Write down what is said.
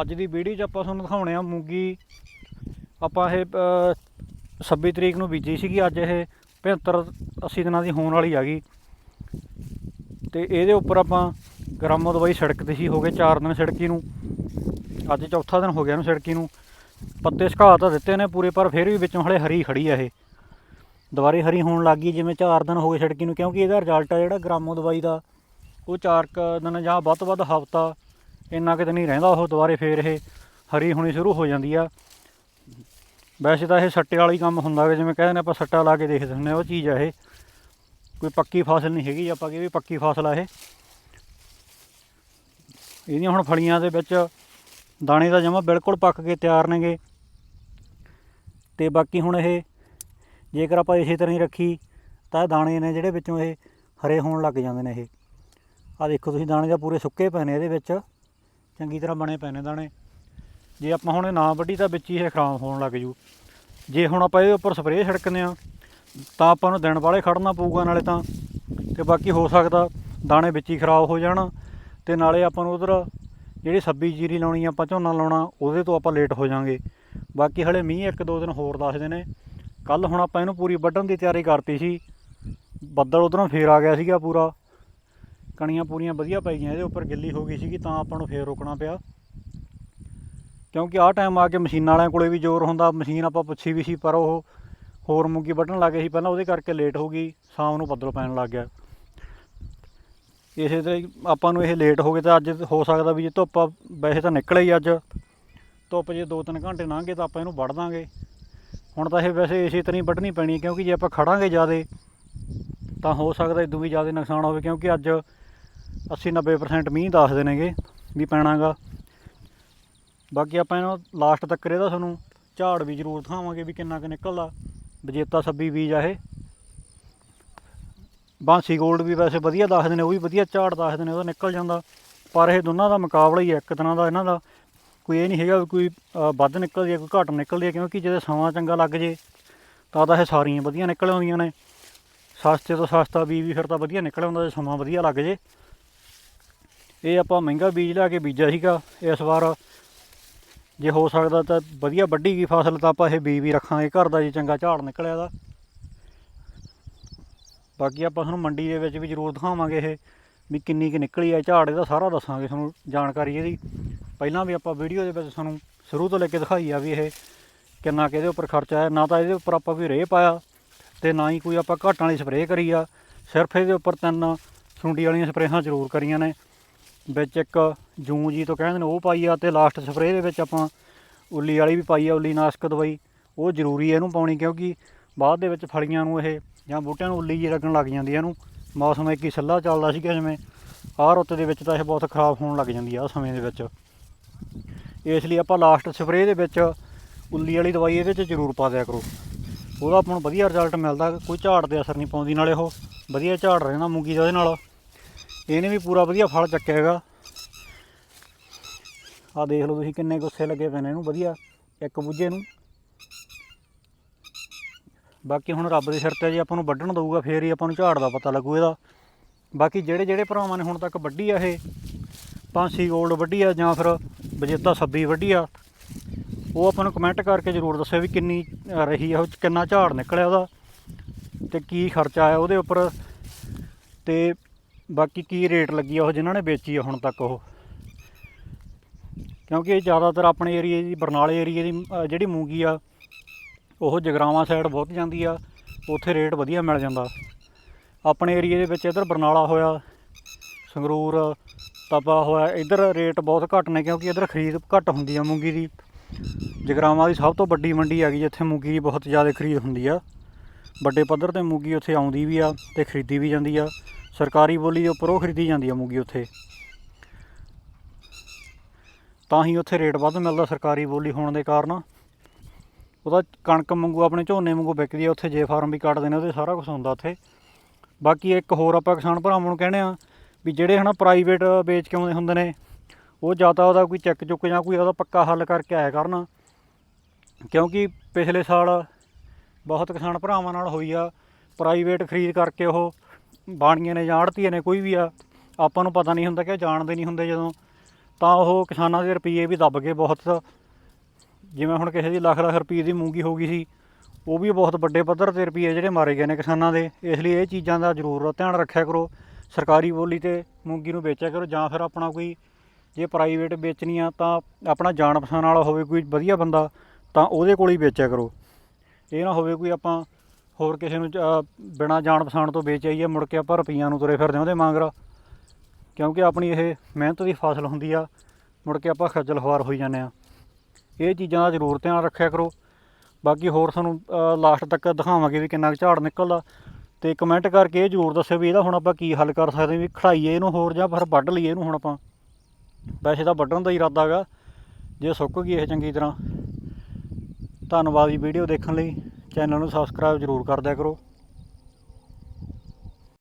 ਅੱਜ ਦੀ ਵੀਡੀਓ 'ਚ ਆਪਾਂ ਤੁਹਾਨੂੰ ਦਿਖਾਉਣੇ ਆ ਮੂੰਗੀ। ਆਪਾਂ ਇਹ ਅ, 26 ਤਰੀਕ ਨੂੰ ਬੀਜੀ ਸੀਗੀ ਅੱਜ ਇਹ 75 80 ਦਿਨਾਂ ਦੀ ਹੋਣ ਵਾਲੀ ਆ ਗਈ। ਤੇ ਇਹਦੇ ਉੱਪਰ ਆਪਾਂ ਗਰਾਮੋ ਦਵਾਈ ਸੜਕ ਤੇ ਸੀ ਹੋ ਗਏ 4 ਦਿਨ ਸੜਕੀ ਨੂੰ। ਅੱਜ ਚੌਥਾ ਦਿਨ ਹੋ ਗਿਆ ਇਹਨੂੰ ਸੜਕੀ ਨੂੰ। ਪੱਤੇ ਸੁਕਾ ਤਾਂ ਦਿੱਤੇ ਨੇ ਪੂਰੇ ਪਰ ਫਿਰ ਵੀ ਵਿੱਚੋਂ ਹਲੇ ਹਰੀ ਖੜੀ ਆ ਇਹ। ਦੁਬਾਰੇ ਹਰੀ ਹੋਣ ਲੱਗ ਗਈ ਜਿਵੇਂ 4 ਦਿਨ ਹੋ ਗਏ ਸੜਕੀ ਨੂੰ ਕਿਉਂਕਿ ਇਹਦਾ ਰਿਜ਼ਲਟ ਆ ਜਿਹੜਾ ਗਰਾਮੋ ਦਵਾਈ ਦਾ। ਉਹ 4 ਦਿਨ ਜਾਂ ਵੱਧ ਤੋਂ ਵੱਧ ਹਫਤਾ ਇੰਨਾ ਕਿਤੇ ਨਹੀਂ ਰਹਿੰਦਾ ਉਹ ਦੁਬਾਰੇ ਫੇਰ ਇਹ ਹਰੀ ਹੋਣੀ ਸ਼ੁਰੂ ਹੋ ਜਾਂਦੀ ਆ। ਵੈਸੇ ਤਾਂ ਇਹ ਸੱਟੇ ਵਾਲੀ ਕੰਮ ਹੁੰਦਾ ਹੈ ਜਿਵੇਂ ਕਹਿੰਦੇ ਨੇ ਆਪਾਂ ਸੱਟਾ ਲਾ ਕੇ ਦੇਖਦੇ ਹੁੰਦੇ ਆ ਉਹ ਚੀਜ਼ ਆ ਇਹ। ਕੋਈ ਪੱਕੀ ਫਸਲ ਨਹੀਂ ਹੈਗੀ, ਆਪਾਂ ਕਿ ਵੀ ਪੱਕੀ ਫਸਲ ਆ ਇਹ। ਇਹਦੀਆਂ ਹੁਣ ਫਲੀਆਂ ਦੇ ਵਿੱਚ ਦਾਣੇ ਦਾ ਜਮਾ ਬਿਲਕੁਲ ਪੱਕ ਕੇ ਤਿਆਰ ਨੇਗੇ। ਤੇ ਬਾਕੀ ਹੁਣ ਇਹ, ਜੇਕਰ ਆਪਾਂ ਇਸੇ ਤਰ੍ਹਾਂ ਹੀ ਰੱਖੀ, ਤਾਂ ਦਾਣੇ ਨੇ ਜਿਹੜੇ ਵਿੱਚੋਂ ਇਹ ਹਰੇ ਹੋਣ ਲੱਗ ਜਾਂਦੇ ਨੇ ਇਹ। ਆ ਦੇਖੋ ਤੁਸੀਂ, ਦਾਣੇ ਤਾਂ ਪੂਰੇ ਸੁੱਕੇ ਪਏ ਨੇ ਇਹਦੇ ਵਿੱਚ। ਚੰਗੀ ਤਰ੍ਹਾਂ ਬਣੇ ਪਏ ਨੇ ਦਾਣੇ। ਜੇ ਆਪਾਂ ਹੁਣ ਇਹ ਨਾ ਵੱਢੀ ਤਾਂ ਵਿੱਚ ਹੀ ਇਹ ਖਰਾਬ ਹੋਣ ਲੱਗ ਜੂ। ਜੇ ਹੁਣ ਆਪਾਂ ਇਹਦੇ ਉੱਪਰ ਸਪਰੇਅ ਛਿੜਕਦੇ ਆ ਤਾਂ ਆਪਾਂ ਨੂੰ ਦਿਨ ਵਾਲੇ ਖੜਨਾ ਪਊਗਾ ਨਾਲੇ ਤਾਂ। ਤੇ ਬਾਕੀ ਹੋ ਸਕਦਾ ਦਾਣੇ ਵਿੱਚ ਹੀ ਖਰਾਬ ਹੋ ਜਾਣ, ਤੇ ਨਾਲੇ ਆਪਾਂ ਨੂੰ ਉਧਰ ਜਿਹੜੀ ਸੱਬੀ ਜੀਰੀ ਲਾਉਣੀ ਆ, ਆਪਾਂ ਝੋਨਾ ਲਾਉਣਾ, ਉਹਦੇ ਤੋਂ ਆਪਾਂ ਲੇਟ ਹੋ ਜਾਾਂਗੇ। ਬਾਕੀ ਹਲੇ ਮੀਂਹ ਇੱਕ ਦੋ ਦਿਨ ਹੋਰ ਦੱਸਦੇ ਨੇ। ਕੱਲ ਹੁਣ ਆਪਾਂ ਇਹਨੂੰ ਪੂਰੀ ਵੱਢਣ ਦੀ ਤਿਆਰੀ ਕਰਤੀ ਸੀ। ਬੱਦਲ ਉਧਰੋਂ ਫੇਰ ਆ ਗਿਆ ਸੀਗਾ ਪੂਰਾ। ਕਣੀਆਂ ਪੂਰੀਆਂ ਵਧੀਆ ਪੈ ਗਈਆਂ, ਇਹਦੇ ਉੱਪਰ ਗਿੱਲੀ ਹੋ ਗਈ ਸੀਗੀ, ਤਾਂ ਆਪਾਂ ਨੂੰ ਫੇਰ ਰੋਕਣਾ ਪਿਆ। ਕਿਉਂਕਿ ਆਹ ਟਾਈਮ ਆ ਕੇ ਮਸ਼ੀਨਾਂ ਵਾਲਿਆਂ ਕੋਲੇ ਵੀ ਜ਼ੋਰ ਹੁੰਦਾ, ਮਸ਼ੀਨ ਆਪਾਂ ਪੁੱਛੀ ਵੀ ਸੀ, ਪਰ ਉਹ ਹੋਰ ਮੂੰਗੀ ਵੱਢਣ ਲੱਗੇ ਸੀ ਪਹਿਲਾਂ, ਉਹਦੇ ਕਰਕੇ ਲੇਟ ਹੋ ਗਈ, ਸ਼ਾਮ ਨੂੰ ਬੱਦਲ ਪੈਣ ਲੱਗ ਗਿਆ। ਇਸੇ ਤਰ੍ਹਾਂ ਆਪਾਂ ਨੂੰ ਇਹ ਲੇਟ ਹੋ ਗਏ ਤਾਂ ਅੱਜ ਹੋ ਸਕਦਾ ਵੀ ਜੇ ਧੁੱਪ ਵੈਸੇ ਤਾਂ ਨਿਕਲੇ ਹੀ ਅੱਜ। ਧੁੱਪ ਜੇ 2-3 ਘੰਟੇ ਲੰਘ ਗਏ ਤਾਂ ਆਪਾਂ ਇਹਨੂੰ ਵੱਢ ਦਾਂਗੇ। ਹੁਣ ਤਾਂ ਇਹ ਵੈਸੇ ਇਸੇ ਤਰ੍ਹਾਂ ਹੀ ਵੱਢਣੀ ਪੈਣੀ ਕਿਉਂਕਿ ਜੇ ਆਪਾਂ ਖੜਾਂਗੇ ਜ਼ਿਆਦੇ, ਤਾਂ ਹੋ ਸਕਦਾ ਇਦੋਂ ਵੀ ਜ਼ਿਆਦਾ ਨੁਕਸਾਨ ਹੋਵੇ, ਕਿਉਂਕਿ ਅੱਜ 80-90% ਮੀਂਹ ਦੱਸਦੇ ਨੇਗੇ ਵੀ ਪੈਣਾਗਾ। ਬਾਕੀ ਆਪਾਂ ਇਹਨੂੰ ਲਾਸਟ ਤੱਕ ਇਹਦਾ ਤੁਹਾਨੂੰ ਝਾੜ ਵੀ ਜ਼ਰੂਰ ਦਿਖਾਵਾਂਗੇ ਵੀ ਕਿੰਨਾ ਕੁ ਨਿਕਲਦਾ। ਬਜੇਤਾ ਸੱਬੀ ਬੀਜ ਆ ਇਹ। ਬਾਂਸੀ 골ਡ ਵੀ ਵੈਸੇ ਵਧੀਆ ਦੱਸਦੇ ਨੇ, ਉਹ ਵੀ ਵਧੀਆ ਝਾੜ ਦੱਸਦੇ ਨੇ, ਉਹਦਾ ਨਿਕਲ ਜਾਂਦਾ। ਪਰ ਇਹ ਦੋਨਾਂ ਦਾ ਮੁਕਾਬਲਾ ਹੀ ਹੈ ਇੱਕ ਤਰ੍ਹਾਂ ਦਾ ਇਹਨਾਂ ਦਾ। ਕੋਈ ਇਹ ਨਹੀਂ ਹੈਗਾ ਵੀ ਕੋਈ ਵੱਧ ਨਿਕਲਦੀ ਹੈ ਕੋਈ ਘੱਟ ਨਿਕਲਦੀ ਹੈ ਕਿਉਂਕਿ ਜਦੋਂ ਸਮਾਂ ਚੰਗਾ ਲੱਗ ਜੇ, ਤਾਂ ਤਾਂ ਇਹ ਸਾਰੀਆਂ ਵਧੀਆ ਨਿਕਲ ਆਉਂਦੀਆਂ ਨੇ। ਸਸਤੇ ਤੋਂ ਸਸਤਾ ਬੀਜ ਵੀ ਫਿਰ ਤਾਂ ਵਧੀਆ ਨਿਕਲ ਆਉਂਦਾ, ਜੇ ਸਮਾਂ ਵਧੀਆ ਲੱਗ ਜੇ। ਇਹ ਆਪਾਂ ਮਹਿੰਗਾ ਬੀਜ ਲਿਆ ਕੇ ਬੀਜਿਆ ਸੀਗਾ ਇਸ ਵਾਰ। ਜੇ ਹੋ ਸਕਦਾ ਤਾਂ ਵਧੀਆ ਵੱਢੀ ਗਈ ਫਸਲ ਤਾਂ ਆਪਾਂ ਇਹ ਬੀਜ ਵੀ ਰੱਖਾਂਗੇ ਘਰ ਦਾ ਜੇ ਚੰਗਾ ਝਾੜ ਨਿਕਲਿਆ ਦਾ ਬਾਕੀ ਆਪਾਂ ਤੁਹਾਨੂੰ ਮੰਡੀ ਦੇ ਵਿੱਚ ਵੀ ਜ਼ਰੂਰ ਦਿਖਾਵਾਂਗੇ ਇਹ ਵੀ ਕਿੰਨੀ ਕੁ ਨਿਕਲੀ ਹੈ ਝਾੜ ਇਹਦਾ ਸਾਰਾ ਦੱਸਾਂਗੇ ਤੁਹਾਨੂੰ ਜਾਣਕਾਰੀ ਇਹਦੀ। ਪਹਿਲਾਂ ਵੀ ਆਪਾਂ ਵੀਡੀਓ ਦੇ ਵਿੱਚ ਤੁਹਾਨੂੰ ਸ਼ੁਰੂ ਤੋਂ ਲੈ ਕੇ ਦਿਖਾਈ ਆ ਵੀ ਇਹ ਕਿੰਨਾ ਕੁ ਇਹਦੇ ਉੱਪਰ ਖਰਚਾ ਹੈ ਨਾ ਤਾਂ ਇਹਦੇ ਉੱਪਰ ਆਪਾਂ ਵੀ ਰੇਹ ਪਾਇਆ ਤੇ ਨਾ ਹੀ ਕੋਈ ਆਪਾਂ ਘਾਟਾਂ ਵਾਲੀ ਸਪਰੇਅ ਕਰੀ ਆ। ਸਿਰਫ ਇਹਦੇ ਉੱਪਰ ਤਿੰਨ ਸੁੰਡੀ ਵਾਲੀਆਂ ਸਪਰੇਹਾਂ ਜ਼ਰੂਰ ਕਰੀਆਂ ਨੇ। ਵਿੱਚ ਇੱਕ ਜੂੰ ਜੀ ਤੋਂ ਕਹਿੰਦੇ ਨੇ, ਉਹ ਪਾਈ ਆ ਤੇ ਲਾਸਟ ਸਪਰੇਅ ਦੇ ਵਿੱਚ ਆਪਾਂ ਉੱਲੀ ਵਾਲੀ ਵੀ ਪਾਈ ਆ, ਉੱਲੀ ਨਾਸ਼ਕ ਦਵਾਈ। ਉਹ ਜ਼ਰੂਰੀ ਹੈ ਇਹਨੂੰ ਪਾਉਣੀ, ਕਿਉਂਕਿ ਬਾਅਦ ਦੇ ਵਿੱਚ ਫਲੀਆਂ ਨੂੰ ਇਹ ਜਾਂ ਬੂਟਿਆਂ ਨੂੰ ਉੱਲੀ ਜੀ ਲੱਗਣ ਲੱਗ ਜਾਂਦੀ ਹੈ ਇਹਨੂੰ। ਮੌਸਮ ਇੱਕ ਹੀ ਸੱਲਾ ਚੱਲਦਾ ਸੀਗਾ, ਜਿਵੇਂ ਆਹ ਰੁੱਤ ਦੇ ਵਿੱਚ ਤਾਂ ਇਹ ਬਹੁਤ ਖਰਾਬ ਹੋਣ ਲੱਗ ਜਾਂਦੀ ਆ ਆਹ ਸਮੇਂ ਦੇ ਵਿੱਚ। ਇਸ ਲਈ ਆਪਾਂ ਲਾਸਟ ਸਪਰੇਅ ਦੇ ਵਿੱਚ ਉੱਲੀ ਵਾਲੀ ਦਵਾਈ ਇਹਦੇ 'ਚ ਜ਼ਰੂਰ ਪਾ ਦਿਆ ਕਰੋ। ਉਹਦਾ ਆਪਾਂ ਨੂੰ ਵਧੀਆ ਰਿਜ਼ਲਟ ਮਿਲਦਾ, ਕੋਈ ਝਾੜ ਤੇ ਅਸਰ ਨਹੀਂ ਪਾਉਂਦੀ, ਨਾਲੇ ਉਹ ਵਧੀਆ ਝਾੜ ਰਹਿੰਦਾ ਮੂੰਗੀ ਦਾ ਉਹਦੇ ਨਾਲ। ਇਹਨੇ ਵੀ ਪੂਰਾ ਵਧੀਆ ਫਲ ਚੱਕਿਆ ਹੈਗਾ। ਆਹ ਦੇਖ ਲਓ ਤੁਸੀਂ ਕਿੰਨੇ ਗੁੱਸੇ ਲੱਗੇ ਪਏ ਨੇ ਇਹਨੂੰ, ਵਧੀਆ, ਇੱਕ ਬੁੱਝੇ ਨੂੰ। ਬਾਕੀ ਹੁਣ ਰੱਬ ਦੇ ਸਿਰ ਤੇ ਜੇ ਆਪਾਂ ਨੂੰ ਵੱਢਣ ਦਊਗਾ, ਫੇਰ ਹੀ ਆਪਾਂ ਨੂੰ ਝਾੜ ਦਾ ਪਤਾ ਲੱਗੂ ਇਹਦਾ। ਬਾਕੀ ਜਿਹੜੇ ਜਿਹੜੇ ਭਰਾਵਾਂ ਨੇ ਹੁਣ ਤੱਕ ਵੱਢੀ ਆ ਇਹ ਪਾਂਸੀ 골ਡ ਵੱਢੀ ਆ ਜਾਂ ਫਿਰ ਬਜੇਤਾ ਸੱਬੀ ਵੱਢੀ ਆ, ਉਹ ਆਪਾਂ ਨੂੰ ਕਮੈਂਟ ਕਰਕੇ ਜ਼ਰੂਰ ਦੱਸਿਓ ਵੀ ਕਿੰਨੀ ਰਹੀ ਆ ਉਹ ਕਿੰਨਾ ਝਾੜ ਨਿਕਲਿਆ ਉਹਦਾ ਤੇ ਕੀ ਖਰਚਾ ਆਇਆ ਉਹਦੇ ਉੱਪਰ। ਤੇ ਬਾਕੀ ਕੀ ਰੇਟ ਲੱਗੀ ਆ ਉਹ ਜਿਨ੍ਹਾਂ ਨੇ ਵੇਚੀ ਆ ਹੁਣ ਤੱਕ ਉਹ? ਕਿਉਂਕਿ ਇਹ ਜ਼ਿਆਦਾਤਰ ਆਪਣੇ ਏਰੀਏ ਦੀ, ਬਰਨਾਲੇ ਏਰੀਏ ਦੀ ਜਿਹੜੀ ਮੂੰਗੀ ਆ, ਉਹ ਜਗਰਾਵਾਂ ਸਾਈਡ ਬਹੁਤ ਜਾਂਦੀ ਆ, ਉੱਥੇ ਰੇਟ ਵਧੀਆ ਮਿਲ ਜਾਂਦਾ। ਆਪਣੇ ਏਰੀਏ ਦੇ ਵਿੱਚ ਇਧਰ ਬਰਨਾਲਾ ਹੋਇਆ, ਸੰਗਰੂਰ, ਤਪਾ ਹੋਇਆ, ਇਧਰ ਰੇਟ ਬਹੁਤ ਘੱਟ ਨੇ ਕਿਉਂਕਿ ਇਧਰ ਖਰੀਦ ਘੱਟ ਹੁੰਦੀ ਆ ਮੂੰਗੀ ਦੀ। ਜਗਰਾਵਾਂ ਦੀ ਸਭ ਤੋਂ ਵੱਡੀ ਮੰਡੀ ਹੈਗੀ ਜਿੱਥੇ ਮੂੰਗੀ ਦੀ ਬਹੁਤ ਜ਼ਿਆਦਾ ਖਰੀਦ ਹੁੰਦੀ ਆ। ਵੱਡੇ ਪੱਧਰ ਤੇ ਮੂੰਗੀ ਉੱਥੇ ਆਉਂਦੀ ਵੀ ਆ ਤੇ ਖਰੀਦੀ ਵੀ ਜਾਂਦੀ ਆ। ਸਰਕਾਰੀ ਬੋਲੀ ਦੇ ਉੱਪਰ ਉਹ ਖਰੀਦੀ ਜਾਂਦੀ ਆ ਮੂੰਗੀ ਉੱਥੇ। ਤਾਂ ਹੀ ਉੱਥੇ ਰੇਟ ਵੱਧ ਮਿਲਦਾ ਸਰਕਾਰੀ ਬੋਲੀ ਹੋਣ ਦੇ ਕਾਰਨ। ਉਹਦਾ ਕਣਕ ਵਾਂਗੂ ਆਪਣੇ ਝੋਨੇ ਵਾਂਗੂ ਵਿਕਦੀ ਆ, ਉੱਥੇ ਜੇ ਫਾਰਮ ਵੀ ਕੱਟਦੇ ਨੇ, ਉਹਦੇ ਸਾਰਾ ਕੁਝ ਹੁੰਦਾ ਉੱਥੇ। ਬਾਕੀ ਇੱਕ ਹੋਰ ਆਪਾਂ ਕਿਸਾਨ ਭਰਾਵਾਂ ਨੂੰ ਕਹਿੰਦੇ ਆ ਵੀ ਜਿਹੜੇ ਹਨਾ ਪ੍ਰਾਈਵੇਟ ਵੇਚ ਕੇ ਆਉਂਦੇ ਹੁੰਦੇ ਨੇ, ਉਹ ਜ਼ਿਆਦਾ ਉਹਦਾ ਕੋਈ ਚੈੱਕ ਚੁੱਕ ਜਾਂ ਕੋਈ ਉਹਦਾ ਪੱਕਾ ਹੱਲ ਕਰਕੇ ਆਇਆ ਕਰਨ। ਕਿਉਂਕਿ ਪਿਛਲੇ ਸਾਲ ਬਹੁਤ ਕਿਸਾਨ ਭਰਾਵਾਂ ਨਾਲ ਹੋਈ ਆ ਪ੍ਰਾਈਵੇਟ ਖਰੀਦ ਕਰਕੇ ਉਹ ਬਾਣੀਆਂ ਨੇ ਜਾਂ ਆੜਤੀਆਂ ਨੇ ਕੋਈ ਵੀ ਆ, ਆਪਾਂ ਨੂੰ ਪਤਾ ਨਹੀਂ ਹੁੰਦਾ ਕਿ ਉਹ ਜਾਣਦੇ ਨਹੀਂ ਹੁੰਦੇ ਜਦੋਂ। ਤਾਂ ਉਹ ਕਿਸਾਨਾਂ ਦੇ ਰੁਪਏ ਵੀ ਦੱਬ ਗਏ ਬਹੁਤ। ਜਿਵੇਂ ਹੁਣ ਕਿਸੇ ਦੀ ਲੱਖ ਲੱਖ ਰੁਪਏ ਦੀ ਮੂੰਗੀ ਹੋ ਗਈ ਸੀ, ਉਹ ਵੀ ਬਹੁਤ ਵੱਡੇ ਪੱਧਰ ਤੇ ਰੁਪਏ ਜਿਹੜੇ ਮਾਰੇ ਗਏ ਨੇ ਕਿਸਾਨਾਂ ਦੇ। ਇਸ ਲਈ ਇਹ ਚੀਜ਼ਾਂ ਦਾ ਜ਼ਰੂਰ ਧਿਆਨ ਰੱਖਿਆ ਕਰੋ, ਸਰਕਾਰੀ ਬੋਲੀ ਤੇ ਮੂੰਗੀ ਨੂੰ ਵੇਚਿਆ ਕਰੋ ਜਾਂ ਫਿਰ ਆਪਣਾ ਕੋਈ ਜੇ ਪ੍ਰਾਈਵੇਟ ਵੇਚਣੀ ਆ ਤਾਂ ਆਪਣਾ ਜਾਣ ਪਛਾਣ ਵਾਲਾ ਹੋਵੇ ਕੋਈ ਵਧੀਆ ਬੰਦਾ, ਤਾਂ ਉਹਦੇ ਕੋਲ ਹੀ ਵੇਚਿਆ ਕਰੋ। ਇਹ ਨਾ ਹੋਵੇ ਕੋਈ ਆਪਾਂ ਹੋਰ ਕਿਸੇ ਨੂੰ ਅਹ, ਬਿਨਾਂ ਜਾਣ ਪਛਾਣ ਤੋਂ ਵੇਚ ਆਈਏ ਮੁੜ ਕੇ ਆਪਾਂ ਰੁਪਈਆਂ ਨੂੰ ਤੁਰੇ ਫਿਰਦੇ ਹਾਂ ਉਹਦੇ ਮੰਗਰ। ਕਿਉਂਕਿ ਆਪਣੀ ਇਹ ਮਿਹਨਤ ਦੀ ਫਸਲ ਹੁੰਦੀ ਆ ਮੁੜ ਕੇ ਆਪਾਂ ਖੱਜਲ ਖਵਾਰ ਹੋਈ ਜਾਂਦੇ ਆ ਇਹ ਚੀਜ਼ਾਂ ਦਾ ਜ਼ਰੂਰ ਧਿਆਨ ਰੱਖਿਆ ਕਰੋ। ਬਾਕੀ ਹੋਰ ਤੁਹਾਨੂੰ ਲਾਸਟ ਤੱਕ ਦਿਖਾਵਾਂਗੇ ਵੀ ਕਿੰਨਾ ਕੁ ਝਾੜ ਨਿਕਲਦਾ। ਤੇ ਕਮੈਂਟ ਕਰਕੇ ਇਹ ਜ਼ਰੂਰ ਦੱਸਿਓ ਵੀ ਇਹਦਾ ਹੁਣ ਆਪਾਂ ਕੀ ਹੱਲ ਕਰ ਸਕਦੇ ਵੀ ਖੜਾਈਏ ਇਹਨੂੰ ਹੋਰ ਜਾਂ ਫਿਰ ਵੱਢ ਲਈਏ ਇਹਨੂੰ ਹੁਣ ਆਪਾਂ। ਵੈਸੇ ਤਾਂ ਵੱਢਣ ਦਾ ਹੀ ਇਰਾਦਾ ਹੈਗਾ। ਜੇ ਸੁੱਕ ਗਈ ਇਹ ਚੰਗੀ ਤਰ੍ਹਾਂ। ਧੰਨਵਾਦ ਜੀ ਵੀਡੀਓ ਦੇਖਣ ਲਈ। ਚੈਨਲ ਨੂੰ ਸਬਸਕ੍ਰਾਈਬ ਜ਼ਰੂਰ ਕਰ ਦਿਆ ਕਰੋ।